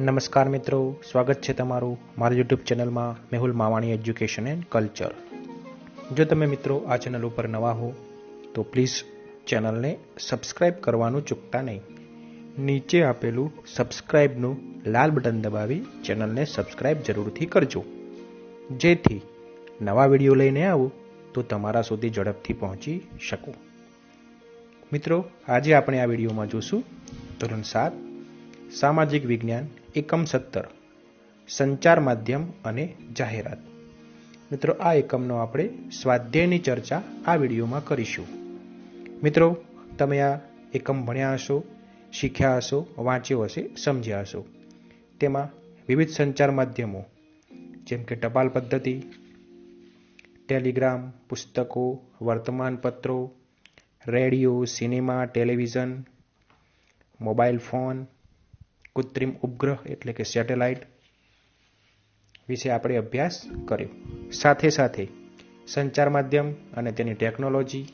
નમસ્કાર મિત્રો, સ્વાગત છે તમારું મારી યુટ્યુબ ચેનલમાં Mehul Mavani education and culture જો તમે મિત્રો આ ચેનલ ઉપર નવા હો, તો પ્લીઝ ચેનલને સબસ્ક્રાઇબ કરવાનું ચૂકતા નહીં. નીચે આપેલું સબસ્ક્રાઇબનું લાલ બટન દબાવી ચેનલને સબસ્ક્રાઇબ જરૂરથી કરજો. જેથી નવા વીડિયો લઈને આવું તો તમારા સુધી ઝડપથી પહોંચી શકું. મિત્રો, આજે આપણે આ વિડીયોમાં જોશું ધોરણ સાત સામાજિક વિજ્ઞાન, એકમ સત્તર, સંચાર માધ્યમ અને જાહેરાત. મિત્રો, આ એકમનો આપણે સ્વાધ્યાયની ચર્ચા આ વિડીયોમાં કરીશું. મિત્રો, તમે આ એકમ ભણ્યા હશો, શીખ્યા હશો, વાંચ્યો હશે, સમજ્યા હશો. તેમાં વિવિધ સંચાર માધ્યમો, જેમ કે ટપાલ પદ્ધતિ, ટેલિગ્રામ, પુસ્તકો, વર્તમાનપત્રો, radio, cinema, television, mobile phone કૃત્રિમ ઉપગ્રહ એટલે કે સેટેલાઇટ વિશે આપણે અભ્યાસ કર્યો. સાથે સાથે સંચાર માધ્યમ અને તેની ટેકનોલોજી,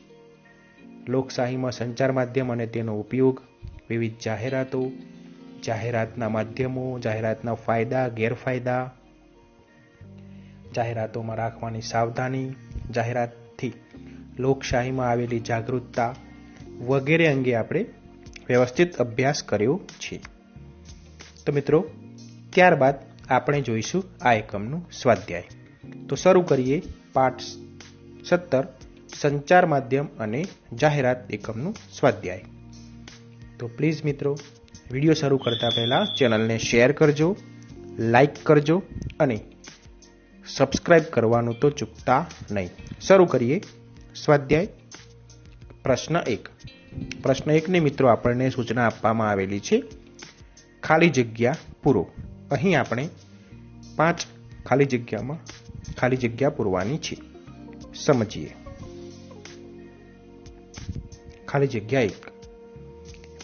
લોકશાહીમાં સંચાર માધ્યમ અને તેનો ઉપયોગ, વિવિધ જાહેરાતો, જાહેરાતના માધ્યમો, જાહેરાતના ફાયદા, ગેરફાયદા, જાહેરાતોમાં રાખવાની સાવધાની, જાહેરાતથી લોકશાહીમાં આવેલી જાગૃતતા વગેરે અંગે આપણે વ્યવસ્થિત અભ્યાસ કર્યો છે. તો મિત્રો, ત્યારબાદ આપણે જોઈશું આ એકમનું સ્વાધ્યાય. તો શરૂ કરીએ પાઠ સત્તર, સંચાર માધ્યમ અને જાહેરાત એકમનું સ્વાધ્યાય. તો પ્લીઝ મિત્રો, વીડિયો શરૂ કરતા પહેલાં ચેનલને શેર કરજો, લાઈક કરજો અને સબસ્ક્રાઈબ કરવાનું તો ચૂકતા નહીં. શરૂ કરીએ સ્વાધ્યાય. પ્રશ્ન એક. પ્રશ્ન એકની મિત્રો આપણને સૂચના આપવામાં આવેલી છે. ખાલી જગ્યા પૂરો. અહીં આપણે પાંચ ખાલી જગ્યામાં ખાલી જગ્યા પૂરવાની છે. સમજીએ. ખાલી જગ્યા એક.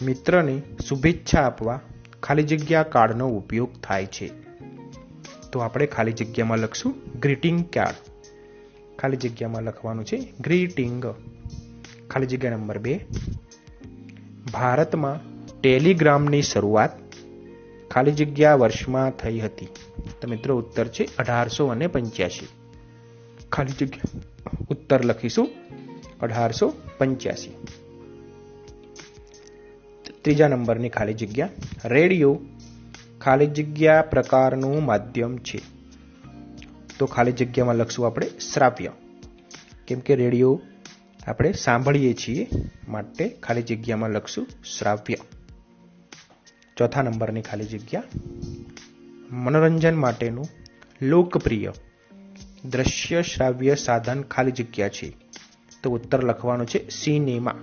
મિત્રને શુભેચ્છા આપવા ખાલી જગ્યા કાર્ડનો ઉપયોગ થાય છે. તો આપણે ખાલી જગ્યામાં લખશું ગ્રીટિંગ કાર્ડ. ખાલી જગ્યામાં લખવાનું છે ગ્રીટિંગ. ખાલી જગ્યા નંબર બે. ભારતમાં ટેલિગ્રામની શરૂઆત ખાલી જગ્યા વર્ષમાં થઈ હતી. તો મિત્રો ઉત્તર છે અઢારસો અને પંચ્યાસી. ખાલી જગ્યા. ઉત્તર લખીશું અઢારસો પંચ્યાસી. ત્રીજા નંબરની ખાલી જગ્યા. રેડિયો ખાલી જગ્યા પ્રકારનું માધ્યમ છે. તો ખાલી જગ્યામાં લખશું આપણે શ્રાવ્ય. કેમ કે રેડિયો આપણે સાંભળીએ છીએ માટે ખાલી જગ્યામાં લખશું શ્રાવ્ય. ચોથા નંબરની ખાલી જગ્યા. મનોરંજન માટેનું લોકપ્રિય દ્રશ્ય શ્રાવ્ય સાધન ખાલી જગ્યા છે. તો ઉત્તર લખવાનો છે સિનેમા.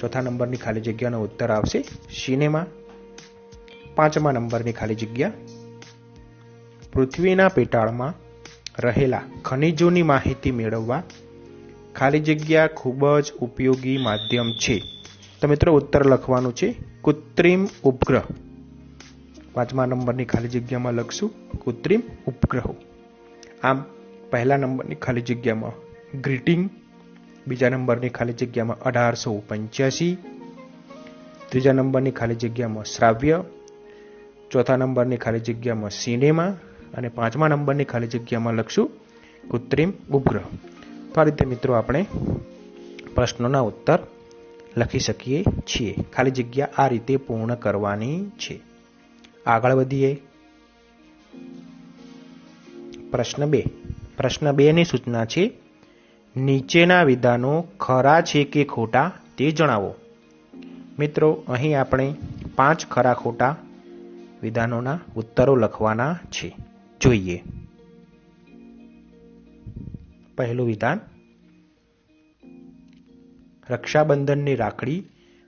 ચોથા નંબરની ખાલી જગ્યાનો ઉત્તર આવશે સિનેમા. પાંચમા નંબરની ખાલી જગ્યા. પૃથ્વીના પેટાળમાં રહેલા ખનિજોની માહિતી મેળવવા ખાલી જગ્યા ખૂબ જ ઉપયોગી માધ્યમ છે. તો મિત્રો ઉત્તર લખવાનું છે, કૃત્રિમ ઉપગ્રહ. પાંચમા નંબરની ખાલી જગ્યામાં લખશું, કૃત્રિમ ઉપગ્રહો. આમ પહેલા નંબરની ખાલી જગ્યામાં ગ્રીટિંગ, બીજા નંબરની ખાલી જગ્યામાં અઢારસો પંચ્યાસી, ત્રીજા નંબરની ખાલી જગ્યામાં શ્રાવ્ય, ચોથા નંબરની ખાલી જગ્યામાં સિનેમા અને પાંચમા નંબરની ખાલી જગ્યામાં લખશું, કૃત્રિમ ઉપગ્રહ. તો આ રીતે મિત્રો આપણે પ્રશ્નોના ઉત્તર લખી શકીએ છીએ. ખાલી જગ્યા આ રીતે પૂર્ણ કરવાની છે. આગળ વધીએ. પ્રશ્ન બે. પ્રશ્ન બે ની સૂચના છે, નીચેના વિધાનો ખરા છે કે ખોટા તે જણાવો. મિત્રો, અહીં આપણે પાંચ ખરા ખોટા વિધાનોના ઉત્તરો લખવાના છે. જોઈએ. પહેલું વિધાન રક્ષાબંધનની રાખડી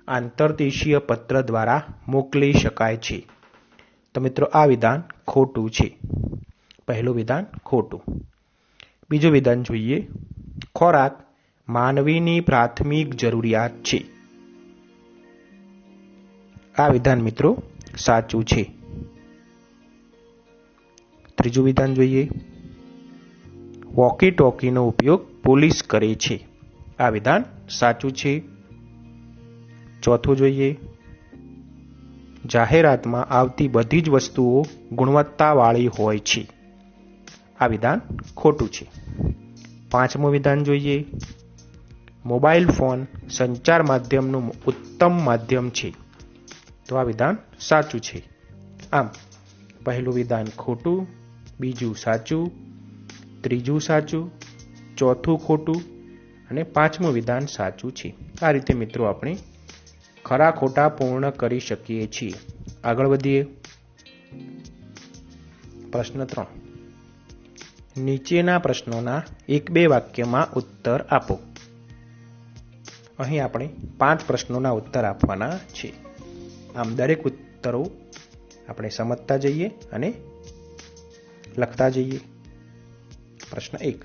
આંતરદેશીય પત્ર દ્વારા મોકલી શકાય છે. તો મિત્રો, આ વિધાન ખોટું છે. પહેલું વિધાન ખોટું. બીજું વિધાન જોઈએ. ખોરાક માનવીની પ્રાથમિક જરૂરિયાત છે. આ વિધાન મિત્રો સાચું છે. ત્રીજું વિધાન જોઈએ. વોકી ટોકીનો ઉપયોગ પોલીસ કરે છે. આ વિધાન સાચું છે? ચોથું જોઈએ. જાહેરાતમાં આવતી બધી જ વસ્તુઓ ગુણવત્તાવાળી હોય છે. આ વિધાન ખોટું છે. પાંચમું વિધાન જોઈએ. મોબાઈલ ફોન સંચાર માધ્યમનું ઉત્તમ માધ્યમ છે. તો આ વિધાન સાચું છે. આમ, પહેલું વિધાન ખોટું, બીજું સાચું, ત્રીજું સાચું, ચોથું ખોટું અને પાંચમું વિધાન સાચું છે. આ રીતે મિત્રો આપણે ખરા ખોટા પૂર્ણ કરી શકીએ છીએ. આગળ વધીએ. પ્રશ્ન ત્રણ. નીચેના પ્રશ્નોના એક બે વાક્યમાં ઉત્તર આપો. અહીં આપણે પાંચ પ્રશ્નોના ઉત્તર આપવાના છે. આમ દરેક ઉત્તરો આપણે સમજતા જઈએ અને લખતા જઈએ. પ્રશ્ન એક.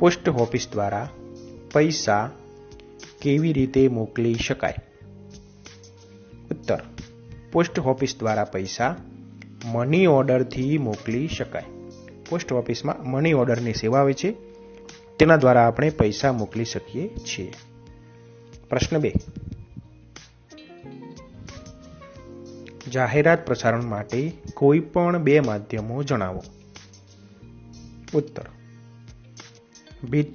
પોસ્ટ ઓફિસ દ્વારા પૈસા કેવી રીતે મોકલી શકાય? ઉત્તર, પોસ્ટ ઓફિસ દ્વારા પૈસા મની ઓર્ડરથી મોકલી શકાય. પોસ્ટ ઓફિસમાં મની ઓર્ડરની સેવા આવે છે, તેના દ્વારા આપણે પૈસા મોકલી શકીએ છીએ. પ્રશ્ન બે. જાહેરાત પ્રસારણ માટે કોઈ પણ બે માધ્યમો જણાવો. ઉત્તર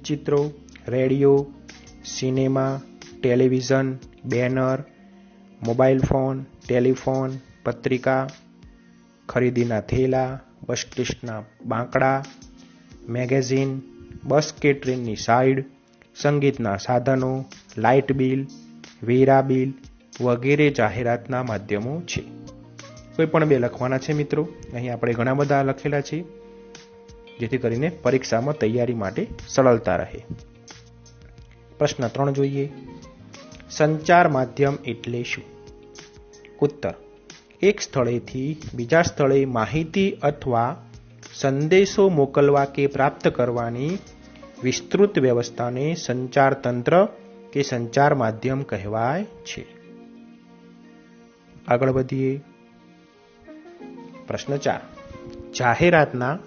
ચિત્રો radio, cinema, television, banner, mobile phone, telephone, પત્રિકા, ખરીદીના થેલા બસ સ્ટેશનના બાંકડા, મેગેઝિન, બસ કે ટ્રેનની સાઈડ સંગીતના સાધનો, લાઇટ બિલ, વેરા બિલ વગેરે જાહેરાતના માધ્યમો છે. કોઈ પણ બે લખવાના છે મિત્રો? અહીં આપણે ઘણા બધા લખેલા છે. જેથી કરીને પરીક્ષામાં તૈયારી માટે સરળતા રહે. પ્રશ્ન ત્રણ જોઈએ. સંચાર માધ્યમ એટલે શું? ઉત્તર. એક સ્થળેથી બીજા સ્થળે માહિતી અથવા સંદેશો મોકલવા કે પ્રાપ્ત કરવાની વિસ્તૃત વ્યવસ્થાને સંચાર તંત્ર કે સંચાર માધ્યમ કહેવાય છે. આગળ વધીએ. પ્રશ્ન ચાર. જાહેરાતના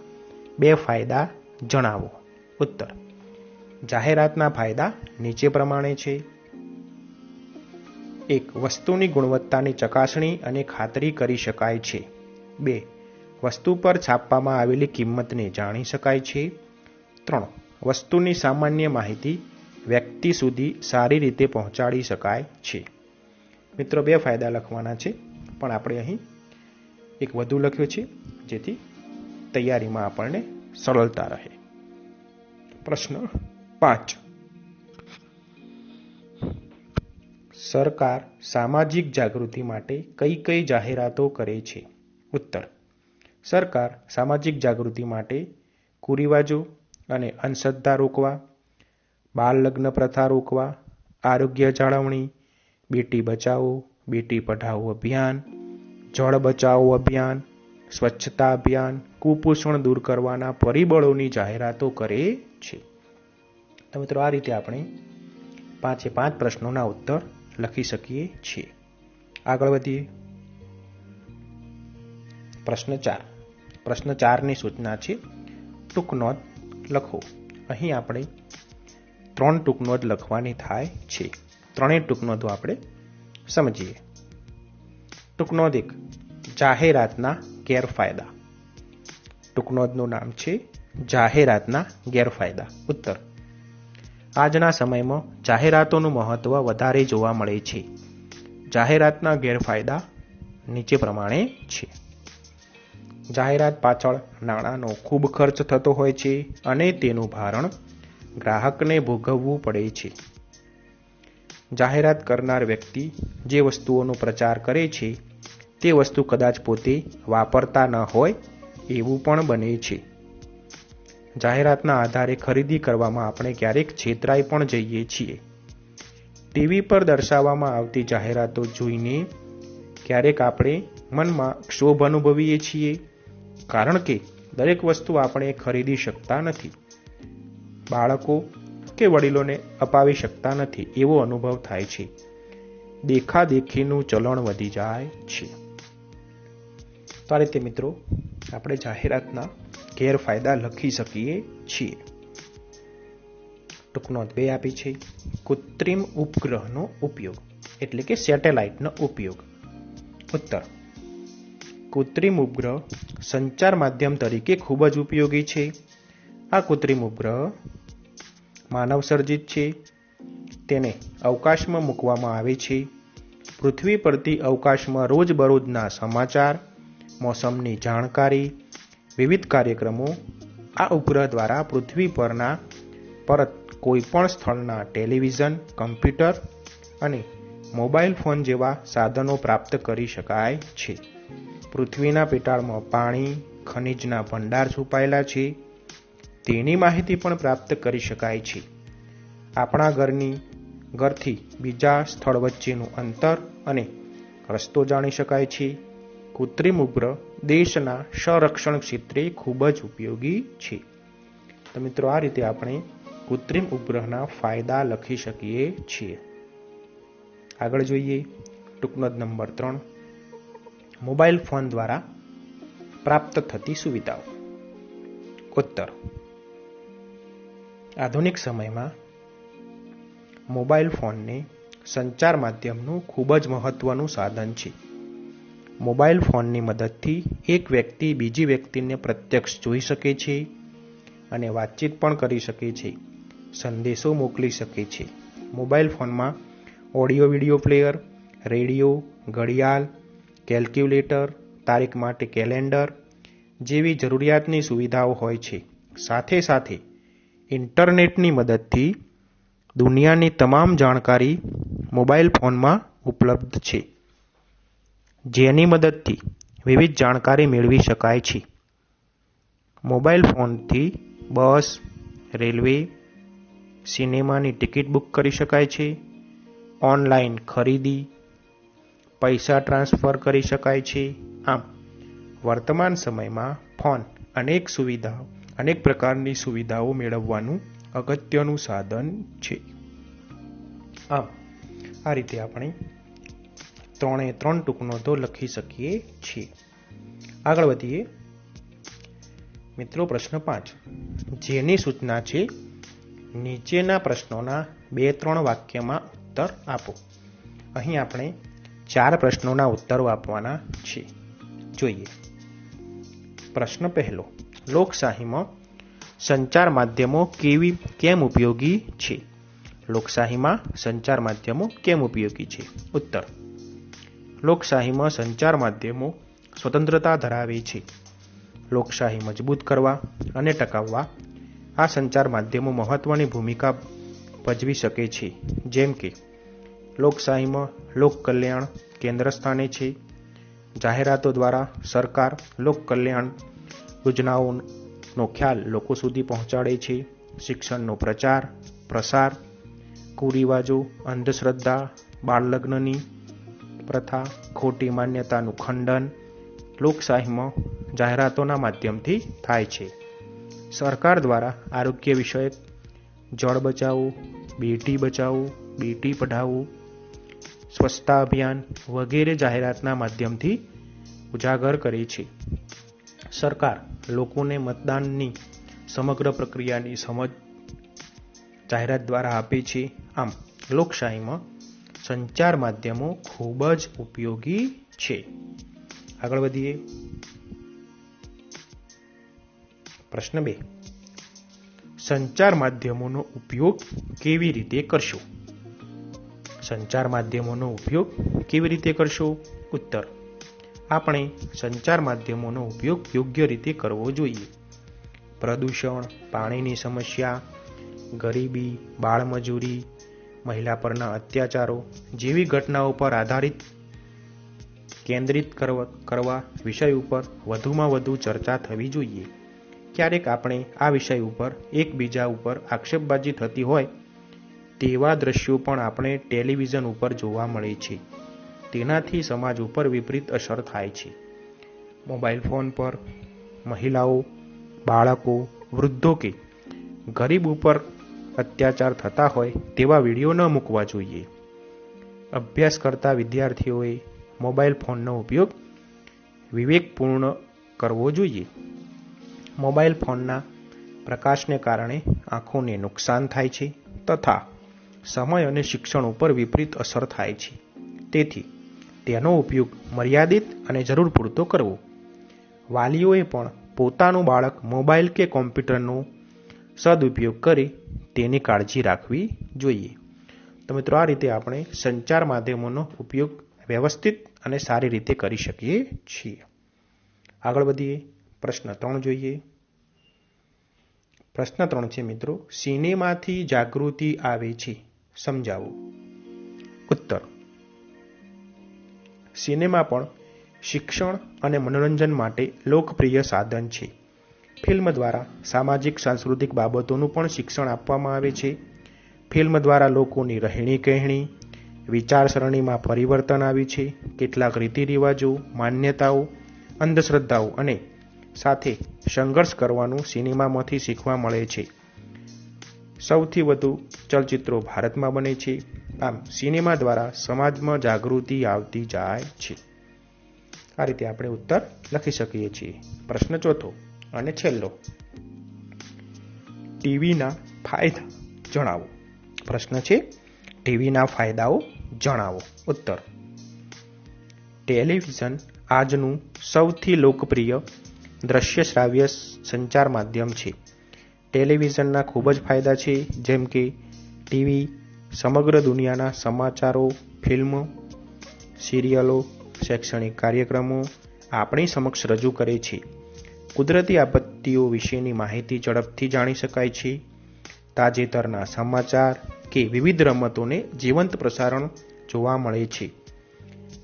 બે ફાયદા જણાવો. ઉત્તર. જાહેરાતના ફાયદા નીચે પ્રમાણે છે. એક, વસ્તુની ગુણવત્તાની ચકાસણી અને ખાતરી કરી શકાય છે. બે, વસ્તુ પર છાપવામાં આવેલી કિંમતને જાણી શકાય છે. ત્રણ, વસ્તુની સામાન્ય માહિતી વ્યક્તિ સુધી સારી રીતે પહોંચાડી શકાય છે. મિત્રો, બે ફાયદા લખવાના છે, પણ આપણે અહીં એક વધુ લખ્યો છે, જેથી તૈયારીમાં આપણને સરળતા રહે. પ્રશ્ન પાંચ. સરકાર સામાજિક જાગૃતિ માટે કઈ કઈ જાહેરાતો કરે છે? ઉત્તર. સરકાર સામાજિક જાગૃતિ માટે કુરિવાજો અને અંધશ્રદ્ધા રોકવા, બાળ લગ્ન પ્રથા રોકવા, આરોગ્ય જાળવણી, બેટી બચાવો, બેટી પઢાઓ અભિયાન, જળ બચાવો અભિયાન સ્વચ્છતા અભિયાન કુપોષણ દૂર કરવાના પરિબળોની જાહેરાતો કરે છે. તો મિત્રો, આ રીતે આપણે પાંચે પાંચ પ્રશ્નોના ઉત્તર લખી શકીએ છીએ. આગળ વધીએ. પ્રશ્ન ચાર. પ્રશ્ન ચારની સૂચના છે ટૂંકનોંધ લખો. અહીં આપણે ત્રણ ટૂંકનોંધ લખવાની થાય છે. ત્રણેય ટૂંકનોંધો આપણે સમજીએ. ટૂંકનોંધ એક, જાહેરાતના ગેરફાયદા. ટૂંકનોંધનું નામ છે જાહેરાતના ગેરફાયદા. ઉત્તર. આજના સમયમાં જાહેરાતોનું મહત્વ વધારે જોવા મળે છે. જાહેરાતના ગેરફાયદા નીચે પ્રમાણે છે. જાહેરાત પાછળ નાણાંનો ખૂબ ખર્ચ થતો હોય છે અને તેનું ભારણ ગ્રાહકને ભોગવવું પડે છે. જાહેરાત કરનાર વ્યક્તિ જે વસ્તુઓનો પ્રચાર કરે છે તે વસ્તુ કદાચ પોતે વાપરતા ન હોય એવું પણ બને છે. જાહેરાતના આધારે ખરીદી કરવામાં આપણે ક્યારેક છેતરાઈ પણ જઈએ છીએ. ટીવી પર દર્શાવવામાં આવતી જાહેરાતો જોઈને ક્યારેક આપણે મનમાં ક્ષોભ અનુભવીએ છીએ, કારણ કે દરેક વસ્તુ આપણે ખરીદી શકતા નથી. બાળકો કે વડીલોને અપાવી શકતા નથી એવો અનુભવ થાય છે. દેખાદેખીનું ચલણ વધી જાય છે. તો આ રીતે મિત્રો આપણે જાહેરાતના ગેરફાયદા લખી શકીએ છીએ. ટૂંકનોંધ બે આપી છે. કૃત્રિમ ઉપગ્રહનો ઉપયોગ, એટલે કે સેટેલાઇટનો ઉપયોગ. ઉત્તર. કૃત્રિમ ઉપગ્રહ સંચાર માધ્યમ તરીકે ખૂબ જ ઉપયોગી છે. આ કૃત્રિમ ઉપગ્રહ માનવ સર્જિત છે. તેને અવકાશમાં મૂકવામાં આવે છે. પૃથ્વી પરથી અવકાશમાં રોજબરોજના સમાચાર મોસમની જાણકારી, વિવિધ કાર્યક્રમો, આ ઉપગ્રહ દ્વારા પૃથ્વી પરના પરત કોઈપણ સ્થળના ટેલિવિઝન, કમ્પ્યુટર અને મોબાઈલ ફોન જેવા સાધનો પ્રાપ્ત કરી શકાય છે. પૃથ્વીના પેટાળમાં પાણી, ખનિજના ભંડાર છુપાયેલા છે. તેની માહિતી પણ પ્રાપ્ત કરી શકાય છે. આપણા ઘરની ઘરથી બીજા સ્થળ વચ્ચેનું અંતર અને રસ્તો જાણી શકાય છે. કૃત્રિમ ઉપગ્રહ દેશના સંરક્ષણ ક્ષેત્રે ખૂબ જ ઉપયોગી છે. તો મિત્રો, આ રીતે આપણે કૃત્રિમ ઉપગ્રહના ફાયદા લખી શકીએ છીએ. આગળ જોઈએ ટૂંકનો નંબર ત્રણ. મોબાઈલ ફોન દ્વારા પ્રાપ્ત થતી સુવિધાઓ. ઉત્તર. આધુનિક સમયમાં મોબાઈલ ફોનને સંચાર માધ્યમનું ખૂબ જ મહત્વનું સાધન છે. મોબાઈલ ફોનની મદદથી એક વ્યક્તિ બીજી વ્યક્તિને પ્રત્યક્ષ જોઈ શકે છે અને વાતચીત પણ કરી શકે છે. સંદેશો મોકલી શકે છે. મોબાઈલ ફોનમાં ઓડિયો વિડિયો પ્લેયર, રેડિયો, ઘડિયાળ, કેલ્ક્યુલેટર, તારીખ માટે કેલેન્ડર જેવી જરૂરિયાતની સુવિધાઓ હોય છે. સાથે સાથે ઇન્ટરનેટની મદદથી દુનિયાની તમામ જાણકારી મોબાઈલ ફોનમાં ઉપલબ્ધ છે. જેની મદદથી વિવિધ જાણકારી મેળવી શકાય છે. મોબાઈલ ફોનથી બસ, રેલવે, સિનેમાની ટિકિટ બુક કરી શકાય છે. ઓનલાઈન ખરીદી, પૈસા ટ્રાન્સફર કરી શકાય છે. આમ, વર્તમાન સમયમાં ફોન અનેક સુવિધાઓ અનેક પ્રકારની સુવિધાઓ મેળવવાનું અગત્યનું સાધન છે. આમ, આ રીતે આપણે ત્રણે ત્રણ ટૂંકનો તો લખી શકીએ છીએ. આગળ વધીએ. મિત્રો, પ્રશ્ન પાંચ. જેની સૂચના છે, નીચેના પ્રશ્નોના બે ત્રણ વાક્યમાં ઉત્તર આપો. અહીં આપણે ચાર પ્રશ્નોના ઉત્તરો આપવાના છે જોઈએ. પ્રશ્ન પહેલો. લોકશાહીમાં સંચાર માધ્યમો કેવી, કેમ ઉપયોગી છે? લોકશાહીમાં સંચાર માધ્યમો કેમ ઉપયોગી છે? ઉત્તર. લોકશાહીમાં સંચાર માધ્યમો સ્વતંત્રતા ધરાવે છે. લોકશાહી મજબૂત કરવા અને ટકાવવા આ સંચાર માધ્યમો મહત્વની ભૂમિકા ભજવી શકે છે. જેમ કે, લોકશાહીમાં લોક કલ્યાણ કેન્દ્ર સ્થાને છે. જાહેરાતો દ્વારા સરકાર લોક કલ્યાણ યોજનાઓનો ખ્યાલ લોકો સુધી પહોંચાડે છે. શિક્ષણનો પ્રચાર, પ્રસાર, કુરિવાજો, અંધશ્રદ્ધા, બાળલગ્નની પ્રથા ખોટી માન્યતાનું ખંડન, લોકશાહીમાં જાહેરાતોના માધ્યમથી થાય છે. સરકાર દ્વારા આરોગ્ય વિષયક જળ બચાવવું બેટી બચાવવું બેટી પઢાવવું સ્વચ્છતા અભિયાન વગેરે જાહેરાતના માધ્યમથી ઉજાગર કરે છે. સરકાર લોકોને મતદાનની સમગ્ર પ્રક્રિયાની સમજ જાહેરાત દ્વારા આપે છે. આમ લોકશાહીમાં સંચાર માધ્યમો ખૂબ જ ઉપયોગી છે. આગળ વધીએ. પ્રશ્ન બે. સંચાર માધ્યમોનો ઉપયોગ કેવી રીતે કરશો? સંચાર માધ્યમોનો ઉપયોગ કેવી રીતે કરશો? ઉત્તર. આપણે સંચાર માધ્યમોનો ઉપયોગ યોગ્ય રીતે કરવો જોઈએ. પ્રદૂષણ, પાણીની સમસ્યા, ગરીબી, બાળમજૂરી મહિલા પરના અત્યાચારો જેવી ઘટનાઓ પર આધારિત કેન્દ્રિત કરવા વિષય ઉપર વધુમાં વધુ ચર્ચા થવી જોઈએ. ક્યારેક આપણે આ વિષય ઉપર એકબીજા ઉપર આક્ષેપબાજી થતી હોય, તેવા દ્રશ્યો પણ આપણે ટેલિવિઝન ઉપર જોવા મળે છે. તેનાથી સમાજ ઉપર વિપરીત અસર થાય છે. મોબાઈલ ફોન પર મહિલાઓ, બાળકો, વૃદ્ધો કે ગરીબ ઉપર અત્યાચાર થતા હોય તેવા વીડિયો ન મૂકવા જોઈએ. અભ્યાસ કરતા વિદ્યાર્થીઓએ મોબાઈલ ફોનનો ઉપયોગ વિવેકપૂર્ણ કરવો જોઈએ. મોબાઈલ ફોનના પ્રકાશને કારણે આંખોને નુકસાન થાય છે તથા સમય અને શિક્ષણ ઉપર વિપરીત અસર થાય છે. તેથી તેનો ઉપયોગ મર્યાદિત અને જરૂર પૂરતો કરવો. વાલીઓએ પણ પોતાનું બાળક મોબાઈલ કે કોમ્પ્યુટરનો સદુપયોગ કરે તેની કાળજી રાખવી જોઈએ. તો મિત્રો, આ રીતે આપણે સંચાર માધ્યમોનો ઉપયોગ વ્યવસ્થિત અને સારી રીતે કરી શકીએ છીએ. આગળ વધીએ. પ્રશ્ન ત્રણ જોઈએ. પ્રશ્ન ત્રણ છે મિત્રો, સિનેમાથી જાગૃતિ આવે છે. સમજાવો. ઉત્તર. સિનેમા પણ શિક્ષણ અને મનોરંજન માટે લોકપ્રિય સાધન છે. ફિલ્મ દ્વારા સામાજિક, સાંસ્કૃતિક બાબતોનું પણ શિક્ષણ આપવામાં આવે છે. ફિલ્મ દ્વારા લોકોની રહેણી કહેણી વિચારસરણીમાં પરિવર્તન આવ્યું છે. કેટલાક રીતિ રિવાજો માન્યતાઓ, અંધશ્રદ્ધાઓ અને સાથે સંઘર્ષ કરવાનું સિનેમામાંથી શીખવા મળે છે. સૌથી વધુ ચલચિત્રો ભારતમાં બને છે. આમ સિનેમા દ્વારા સમાજમાં જાગૃતિ આવતી જાય છે. આ રીતે આપણે ઉત્તર લખી શકીએ છીએ. પ્રશ્ન ચોથો. અને છેલ્લો. ટીવીના ફાયદા જણાવો. પ્રશ્ન છે, ટીવીના ફાયદાઓ જણાવો. ઉત્તર. ટેલિવિઝન આજનું સૌથી લોકપ્રિય દ્રશ્ય શ્રાવ્ય સંચાર માધ્યમ છે. ટેલિવિઝનના ખૂબ જ ફાયદા છે, જેમ કે ટીવી સમગ્ર દુનિયાના સમાચારો, ફિલ્મો, સિરિયલો, શૈક્ષણિક કાર્યક્રમો આપણી સમક્ષ રજૂ કરે છે. કુદરતી આપત્તિઓ વિશેની માહિતી ઝડપથી જાણી શકાય છે. તાજેતરના સમાચાર કે વિવિધ રમતોને જીવંત પ્રસારણ જોવા મળે છે.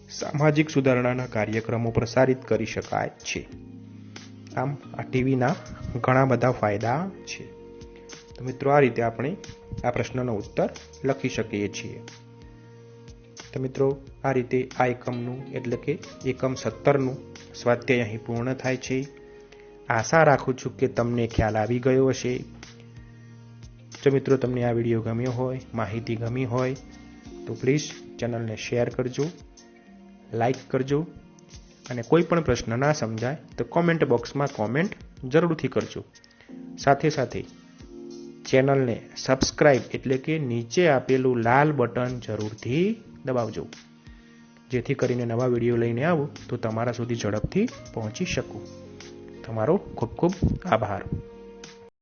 સામાજિક સુધારણાના કાર્યક્રમો પ્રસારિત કરી શકાય છે. આમ, આ ટીવીના ઘણા બધા ફાયદા છે. તો મિત્રો, આ રીતે આપણે આ પ્રશ્નનો ઉત્તર લખી શકીએ છીએ. તો મિત્રો, આ રીતે આ એકમનું એટલે કે એકમ સત્તરનું સ્વાધ્યાય અહીં પૂર્ણ થાય છે. આશા રાખું છું કે તમને ખ્યાલ આવી ગયો હશે. જો મિત્રો, તમને આ વીડિયો ગમ્યો હોય, માહિતી ગમી હોય, તો પ્લીઝ ચેનલને શેર કરજો, લાઈક કરજો, અને કોઈ પણ પ્રશ્ન ના સમજાય, તો કોમેન્ટ બોક્સમાં કોમેન્ટ જરૂરથી કરજો. સાથે સાથે, ચેનલને સબસ્ક્રાઈબ એટલે કે નીચે આપેલું લાલ બટન જરૂરથી દબાવજો. જેથી કરીને નવા વીડિયો લઈને આવું, તો તમારા સુધી ઝડપથી પહોંચી શકું. તમારો ખૂબ ખૂબ આભાર.